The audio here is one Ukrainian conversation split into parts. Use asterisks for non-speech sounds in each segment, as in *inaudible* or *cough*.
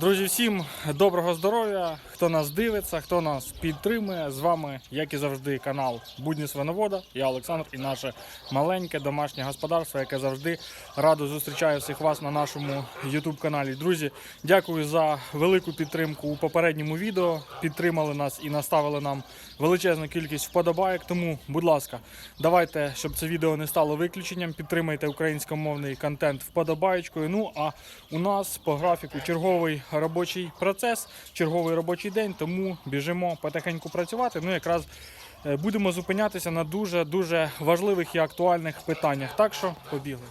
Друзі, всім доброго здоров'я! Хто нас дивиться, хто нас підтримує. З вами, як і завжди, канал Будні Свиновода. Я Олександр і наше маленьке домашнє господарство, яке завжди радо зустрічає всіх вас на нашому YouTube каналі. Друзі, дякую за велику підтримку у попередньому відео. Підтримали нас і наставили нам величезну кількість вподобайок. Тому, будь ласка, давайте, щоб це відео не стало виключенням. Підтримайте українськомовний контент вподобаєчкою. Ну а у нас по графіку черговий робочий процес, черговий робочий день, тому біжимо потихеньку працювати. Ну якраз е, будемо зупинятися на дуже дуже важливих і актуальних питаннях. Так що побігли.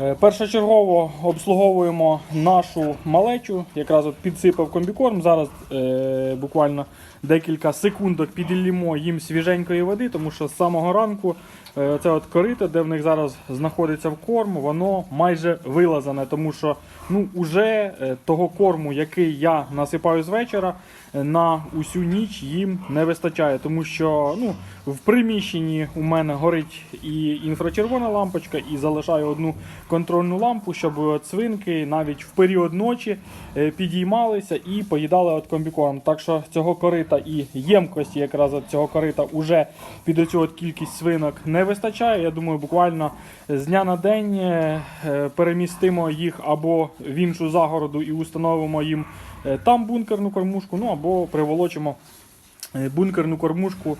Е, Першочергово обслуговуємо нашу малечу. Якраз от підсипав комбікорм. Зараз е, буквально декілька секундок піділлємо їм свіженької води, тому що з самого ранку це от корито, де в них зараз знаходиться в корм, воно майже вилазане, тому що ну, уже е, того корму, який я насипаю з вечора, е, на усю ніч їм не вистачає, тому що ну, в приміщенні у мене горить і інфрачервона лампочка, і залишаю одну контрольну лампу, щоб от свинки навіть в період ночі е, підіймалися і поїдали от комбікорм. Так що цього корита і ємкості якраз цього корита уже під оцю от кількість свинок не вистачає. Я думаю, буквально з дня на день е, е, перемістимо їх або в іншу загороду і установимо їм е, там бункерну кормушку, ну або приволочимо бункерну кормушку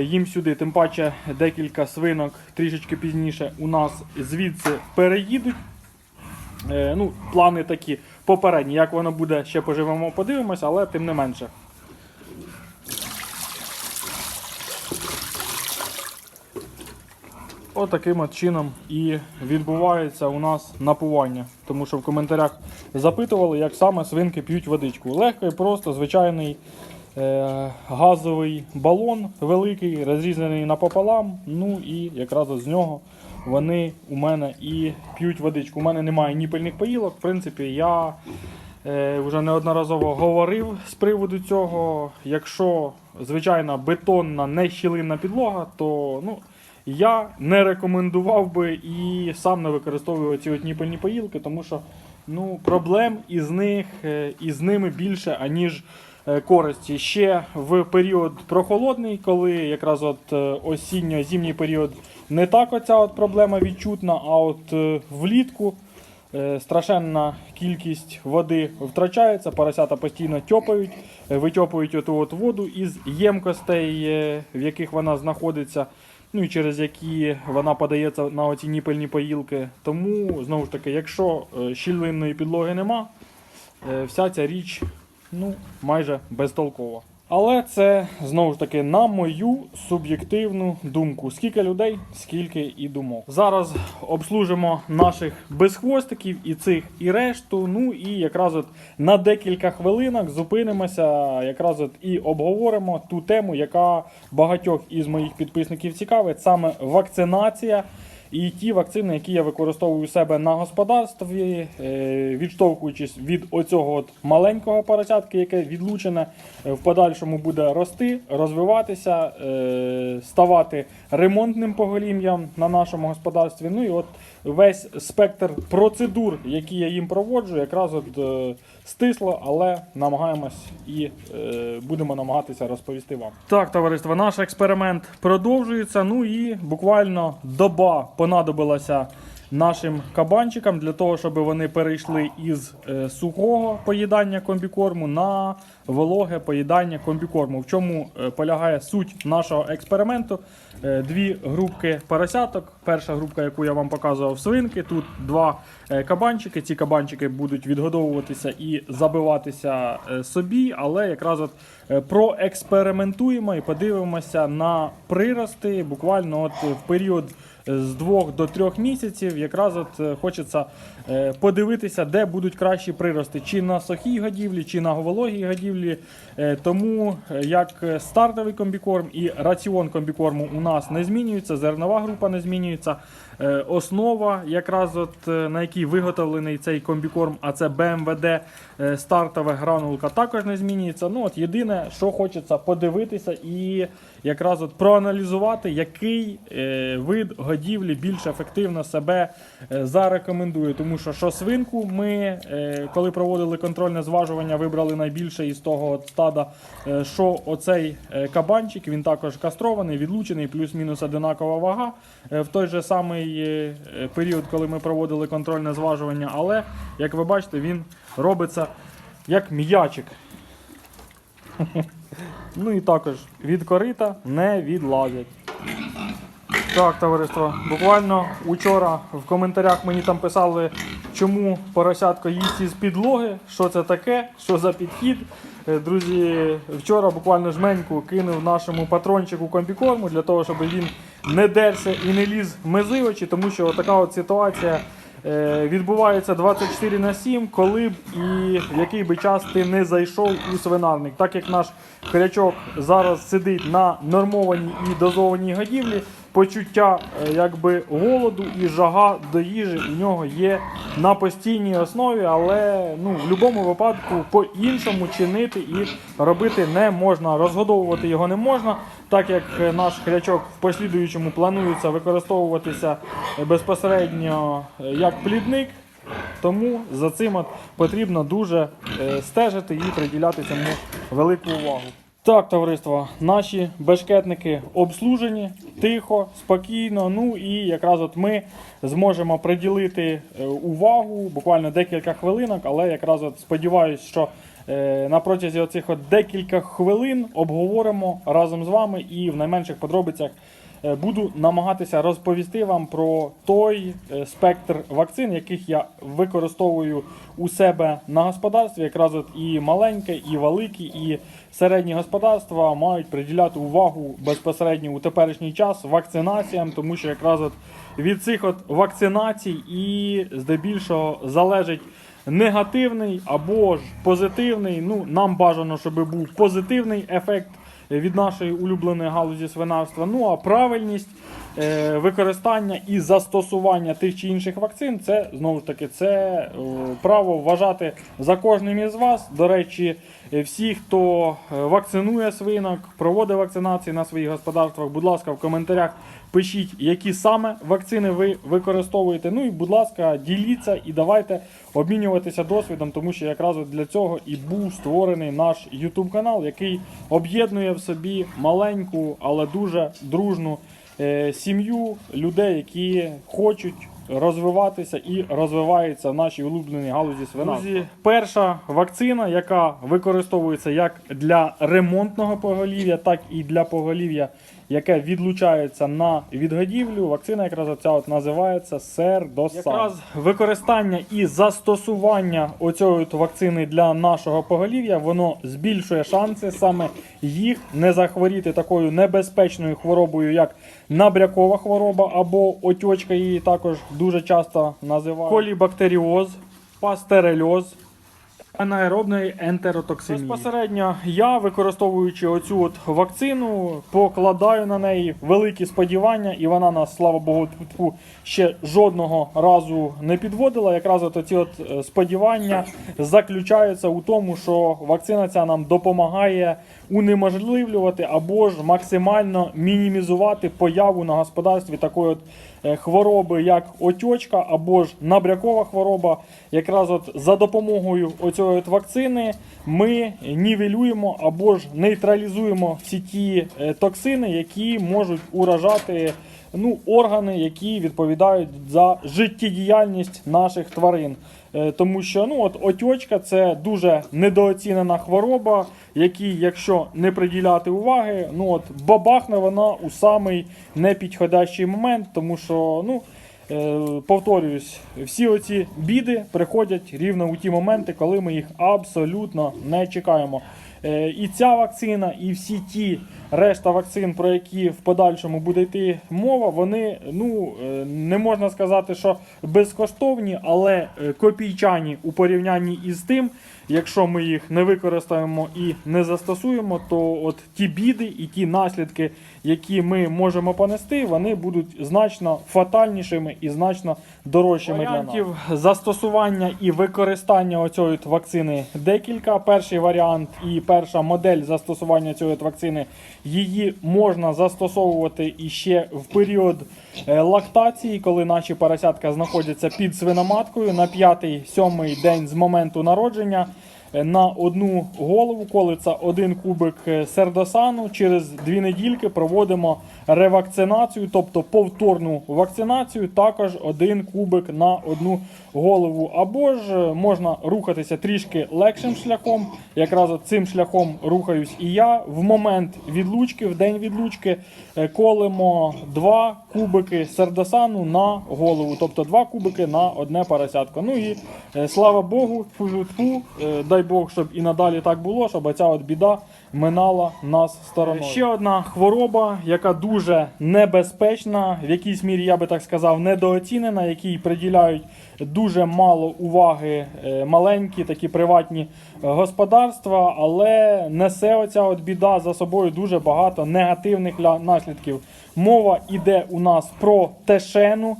їм сюди. Тим паче декілька свинок трішечки пізніше у нас звідси переїдуть. Ну, плани такі попередні. Як воно буде, ще поживемо, подивимося, але тим не менше. Отаким от чином і відбувається у нас напування. Тому що в коментарях запитували, як саме свинки п'ють водичку. Легко і просто звичайний е, газовий балон великий, розрізаний напополам. Ну і якраз з нього вони у мене і п'ють водичку. У мене немає ніпельних поїлок. В принципі, я е, вже неодноразово говорив з приводу цього. Якщо звичайна бетонна нещілинна підлога, то ну. Я не рекомендував би і сам не використовую ці от ніпельні поїлки, тому що ну, проблем із них е, із ними більше, аніж е, користі. Ще в період прохолодний, коли якраз от е, осінньо-зимній період не так оця от проблема відчутна, а от влітку страшенна кількість води втрачається, поросята постійно тьопають, витьопують оту от воду із ємкостей, в яких вона знаходиться ну і через які вона подається на оці ніпельні поїлки. Тому, знову ж таки, якщо щільної підлоги нема, е, вся ця річ ну, майже безтолкова. Але це знову ж таки на мою суб'єктивну думку. Скільки людей, скільки і думок. Зараз обслужимо наших безхвостиків і цих, і решту. Ну і якраз от на декілька хвилинок зупинимося, якраз от і обговоримо ту тему, яка багатьох із моїх підписників цікавить, саме вакцинація. І ті вакцини, які я використовую у себе на господарстві, е, відштовхуючись від оцього от маленького поросятки, яке відлучене, е, в подальшому буде рости, розвиватися, е, ставати ремонтним поголім'ям на нашому господарстві. Ну і от весь спектр процедур, які я їм проводжу, якраз от стисло, але намагаємось і е, будемо намагатися розповісти вам. Так, товариство, наш експеримент продовжується. Ну і буквально доба понадобилася нашим кабанчикам для того, щоб вони перейшли із е, сухого поїдання комбікорму на вологе поїдання комбікорму. В чому е, полягає суть нашого експерименту? Е, дві групки поросяток. Перша групка, яку я вам показував, свинки. Тут два е, кабанчики. Ці кабанчики будуть відгодовуватися і забиватися собі, але якраз от проекспериментуємо і подивимося на прирости буквально от в період з двох до трьох місяців. Якраз от хочеться подивитися, де будуть кращі прирости, чи на сухій годівлі, чи на вологій годівлі. Е, Тому е, як стартовий комбікорм і раціон комбікорму у нас не змінюється, зернова група не змінюється. Е, основа, якраз от е, на якій виготовлений цей комбікорм, а це БМВД е, стартова гранулка, також не змінюється. Ну от єдине, що хочеться подивитися і якраз от проаналізувати, який вид годівлі більш ефективно себе зарекомендує. Тому що що свинку ми, коли проводили контрольне зважування, вибрали найбільше із того от стада, що оцей кабанчик, він також кастрований, відлучений, плюс-мінус одинакова вага в той же самий е, е, період, коли ми проводили контрольне зважування. Але, як ви бачите, він робиться як м'ячик. *laughs* Ну і також від корита не відлазять. Так, товариство, буквально учора в коментарях мені там писали, чому поросятко їсть із підлоги, що це таке, що за підхід. Е, Друзі, вчора буквально жменьку кинув нашому патрончику комбікорму для того, щоб він не дерся і не ліз в мези очі, тому що така от ситуація е, відбувається 24 на 7, коли б і в який би час ти не зайшов у свинарник. Так як наш хрячок зараз сидить на нормованій і дозованій годівлі, почуття е, якби голоду і жага до їжі у нього є на постійній основі, але ну, в будь-якому випадку по-іншому чинити і робити не можна. Розгодовувати його не можна, так як наш хрячок в послідуючому планується використовуватися безпосередньо е, як плідник. Тому за цим от потрібно дуже е, стежити і приділяти цьому велику увагу. Так, товариство, наші бешкетники обслужені тихо, спокійно. Ну і якраз от ми зможемо приділити е, увагу буквально декілька хвилинок, але якраз от сподіваюся, що на протязі оцих от декілька хвилин обговоримо разом з вами і в найменших подробицях Е, Буду намагатися розповісти вам про той е, спектр вакцин, яких я використовую у себе на господарстві. Якраз от і маленьке, і великі, і середні господарства мають приділяти увагу безпосередньо у теперішній час вакцинаціям, тому що якраз от від цих от вакцинацій і здебільшого залежить. Негативний або ж позитивний. Ну, нам бажано, щоб був позитивний ефект від нашої улюбленої галузі свинарства. Ну а правильність е, використання і застосування тих чи інших вакцин, це знову ж таки це е, право вважати за кожним із вас. До речі, всі, хто е, вакцинує свинок, проводить вакцинації на своїх господарствах, будь ласка, в коментарях пишіть, які саме вакцини ви використовуєте. Ну і, будь ласка, діліться і давайте обмінюватися досвідом, тому що якраз для цього і був створений наш YouTube канал, який об'єднує в собі маленьку, але дуже дружну е, сім'ю людей, які хочуть. Розвиватися і розвивається в нашій улюбленій галузі свинарства. Друзі, перша вакцина, яка використовується як для ремонтного поголів'я, так і для поголів'я, яке відлучається на відгодівлю. Вакцина якраз оця от називається Сердосан. Якраз використання і застосування оцієї вакцини для нашого поголів'я, воно збільшує шанси саме їх не захворіти такою небезпечною хворобою, як набрякова хвороба або отьочка її також дуже часто називають. Колібактеріоз, пастерельоз, анаеробної ентеротоксинії. Безпосередньо я, використовуючи оцю от вакцину, покладаю на неї великі сподівання, і вона нас, слава Богу, ще жодного разу не підводила. Якраз от оці от е, сподівання заключаються у тому, що вакцина ця нам допомагає унеможливлювати або ж максимально мінімізувати появу на господарстві такої от е, хвороби, як отьочка або ж набрякова хвороба. Якраз от за допомогою оцієї от вакцини ми нівелюємо або ж нейтралізуємо всі ті е, токсини, які можуть уражати ну, органи, які відповідають за життєдіяльність наших тварин. Е, Тому що ну, от отьочка це дуже недооцінена хвороба, якій, якщо не приділяти уваги, ну от бабахне вона у самий непідходящий момент, тому що, ну, е, повторююсь, всі оці біди приходять рівно у ті моменти, коли ми їх абсолютно не чекаємо. Е, І ця вакцина, і всі ті решта вакцин, про які в подальшому буде йти мова, вони ну е, не можна сказати, що безкоштовні, але е, копійчані у порівнянні із тим, якщо ми їх не використаємо і не застосуємо, то от ті біди і ті наслідки, які ми можемо понести, вони будуть значно фатальнішими і значно дорожчими для нас. Застосування і використання оцієї вакцини декілька. Перший варіант і перша модель застосування цієї вакцини її можна застосовувати і ще в період е, лактації, коли наші поросятка знаходяться під свиноматкою на п'ятий-сьомий день з моменту народження. Е, На одну голову колиться один кубик е, сердосану. Через дві недільки проводимо ревакцинацію, тобто повторну вакцинацію, також один кубик на одну голову. Або ж е, можна рухатися трішки легшим шляхом. Якраз цим шляхом рухаюсь і я. В момент відлучки, в день відлучки, е, колемо два кубики сердосану на голову, тобто два кубики на одне поросятко. Ну і е, слава Богу, тьфу-тьфу, е, дай Бог, щоб і надалі так було, щоб ця от біда минала нас стороною. Ще одна хвороба, яка дуже небезпечна, в якійсь мірі я би так сказав, недооцінена, якій приділяють дуже мало уваги е, маленькі такі приватні е, господарства, але несе оця от біда за собою дуже багато негативних наслідків. Мова іде у нас про тешену.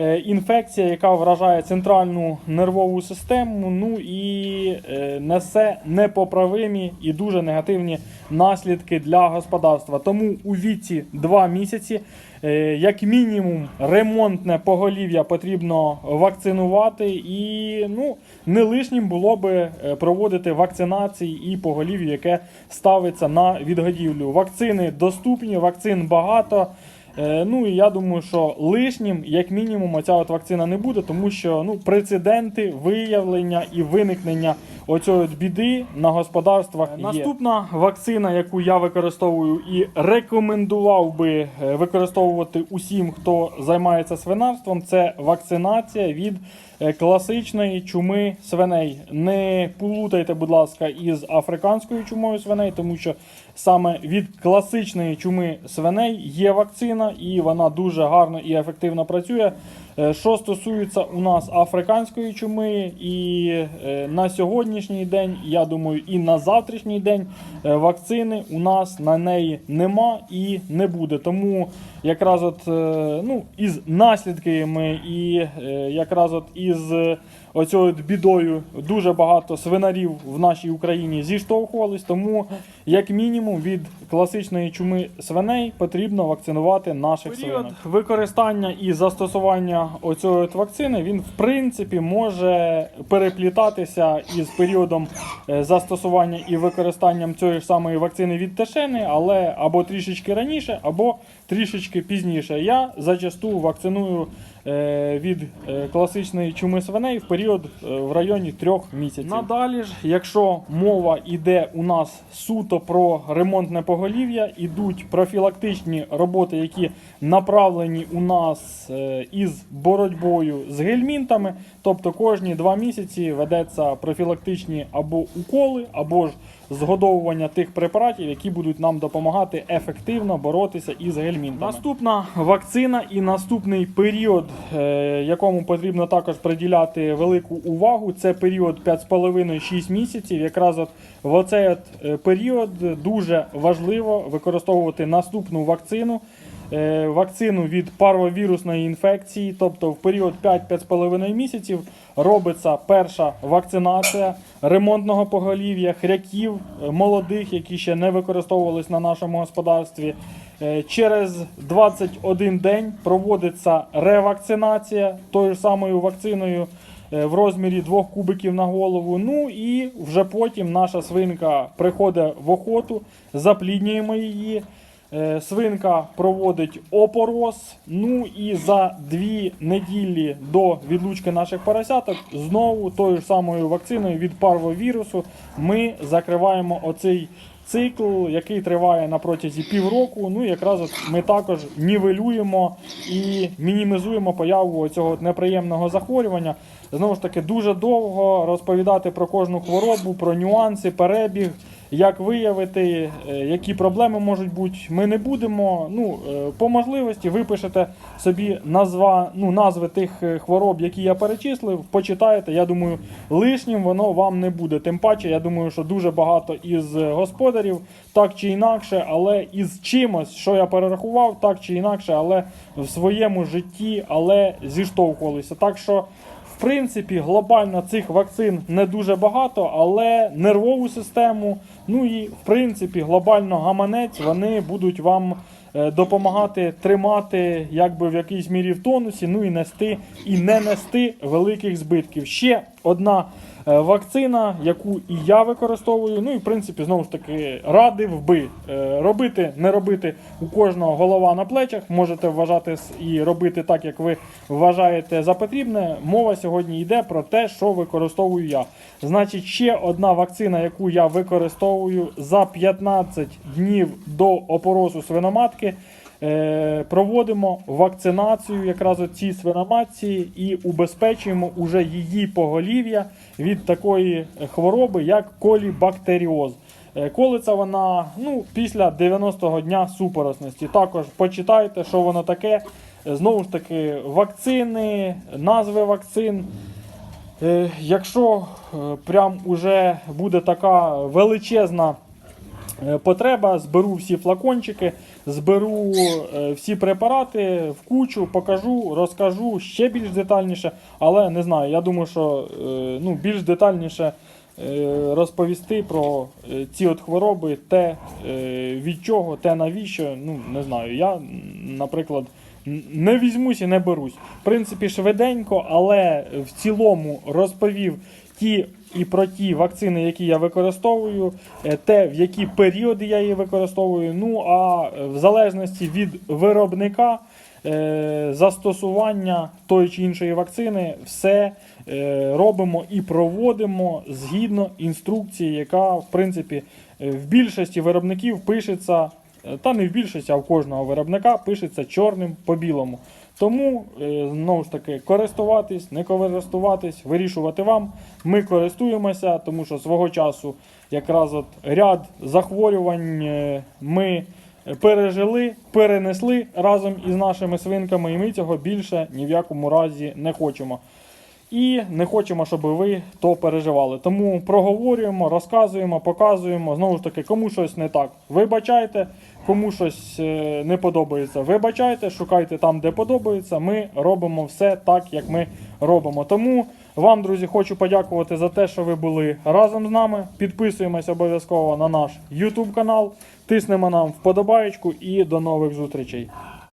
Е, Інфекція, яка вражає центральну нервову систему, ну і е, несе непоправимі і дуже негативні наслідки для господарства. Тому у віці 2 місяці, е, як мінімум, ремонтне поголів'я потрібно вакцинувати, і ну, не лишнім було би проводити вакцинації і поголів'я, яке ставиться на відгодівлю. Вакцини доступні, вакцин багато. Е, Ну і я думаю, що лишнім, як мінімум, оця от вакцина не буде, тому що ну, прецеденти виявлення і виникнення от біди на господарствах. Є. Наступна вакцина, яку я використовую і рекомендував би е, використовувати усім, хто займається свинарством, це вакцинація від е, класичної чуми свиней. Не плутайте, будь ласка, із африканською чумою свиней, тому що саме від класичної чуми свиней є вакцина, і вона дуже гарно і ефективно працює. Е, Що стосується у нас африканської чуми, і е, на сьогоднішній день, я думаю, і на завтрашній день е, вакцини у нас на неї нема і не буде. Тому якраз от ну, із наслідками і якраз от із от бідою дуже багато свинарів в нашій Україні зіштовхувались. Тому, як мінімум, від класичної чуми свиней потрібно вакцинувати наших Період свинок. Використання і застосування оцієї вакцини він в принципі може переплітатися із періодом е, застосування і використанням цієї ж самої вакцини від тешени, але або трішечки раніше, або трішечки пізніше. Я зачасту вакциную від е, класичної чуми свиней в період е, в районі трьох місяців. Надалі ж, якщо мова йде у нас суто про ремонтне поголів'я, ідуть профілактичні роботи, які направлені у нас е, із боротьбою з гельмінтами. Тобто кожні два місяці ведеться профілактичні або уколи, або ж згодовування тих препаратів, які будуть нам допомагати ефективно боротися із гельмінтами. Наступна вакцина і наступний період, е, якому потрібно також приділяти велику увагу, це період 5,5-6 місяців. Якраз от в оцей от е, період дуже важливо використовувати наступну вакцину. Е, Вакцину від парвовірусної інфекції, тобто в період 5-5,5 місяців робиться перша вакцинація ремонтного поголів'я, хряків е, молодих, які ще не використовувались на нашому господарстві. Е, Через 21 день проводиться ревакцинація тою ж самою вакциною в розмірі 2 кубиків на голову. Ну і вже потім наша свинка приходить в охоту, запліднюємо її. Е, Свинка проводить опороз. Ну і за дві неділі до відлучки наших поросяток знову тою ж самою вакциною від парвовірусу ми закриваємо оцей цикл, який триває на протязі півроку. Ну і якраз ми також нівелюємо і мінімізуємо появу цього неприємного захворювання. Знову ж таки, дуже довго розповідати про кожну хворобу, про нюанси, перебіг як виявити, е, які проблеми можуть бути, ми не будемо. Ну, е, по можливості ви пишете собі назва, ну, назви тих е, хвороб, які я перечислив, почитаєте. Я думаю, лишнім воно вам не буде. Тим паче, я думаю, що дуже багато із господарів, так чи інакше, але із чимось, що я перерахував, так чи інакше, але в своєму житті, але зіштовхувалися. Так що. Принципі, глобально цих вакцин не дуже багато, але нервову систему, ну і в принципі, глобально гаманець вони будуть вам е, допомагати тримати якби в якійсь мірі в тонусі, ну і нести і не нести великих збитків. Ще одна е, вакцина, яку і я використовую. Ну і в принципі, знову ж таки, радив би е, робити, не робити у кожного голова на плечах. Можете вважати і робити так, як ви вважаєте за потрібне. Мова сьогодні йде про те, що використовую я. Значить, ще одна вакцина, яку я використовую за 15 днів до опоросу свиноматки. Е, проводимо вакцинацію якраз ці свиноматці і убезпечуємо уже її поголів'я від такої хвороби, як колібактеріоз. Е, Колиться вона ну, після 90-го дня супоросності. Також почитайте, що воно таке. Е, Знову ж таки, вакцини, назви вакцин. Якщо прям уже буде така величезна потреба, зберу всі флакончики, зберу е, всі препарати в кучу, покажу, розкажу ще більш детальніше, але не знаю, я думаю, що е, ну, більш детальніше е, розповісти про е, ці от хвороби, те е, від чого, те навіщо, ну не знаю. Я, наприклад, не візьмусь і не берусь. В принципі, швиденько, але в цілому розповів ті і про ті вакцини, які я використовую, е, те, в які періоди я її використовую. Ну а е, в залежності від виробника. е, Застосування тої чи іншої вакцини все робимо і проводимо згідно інструкції, яка в принципі в більшості виробників пишеться, та не в більшості, а в кожного виробника пишеться чорним по білому. Тому е, знову ж таки користуватись, не користуватись, вирішувати вам. Ми користуємося, тому що свого часу якраз от ряд захворювань е, ми пережили, перенесли разом із нашими свинками, і ми цього більше ні в якому разі не хочемо. І не хочемо, щоб ви то переживали. Тому проговорюємо, розказуємо, показуємо. Знову ж таки, кому щось не так, вибачайте, кому щось е, не подобається, вибачайте, шукайте там, де подобається. Ми робимо все так, як ми робимо. Тому вам, друзі, хочу подякувати за те, що ви були разом з нами. Підписуємося обов'язково на наш YouTube канал, тиснемо нам вподобаєчку і до нових зустрічей.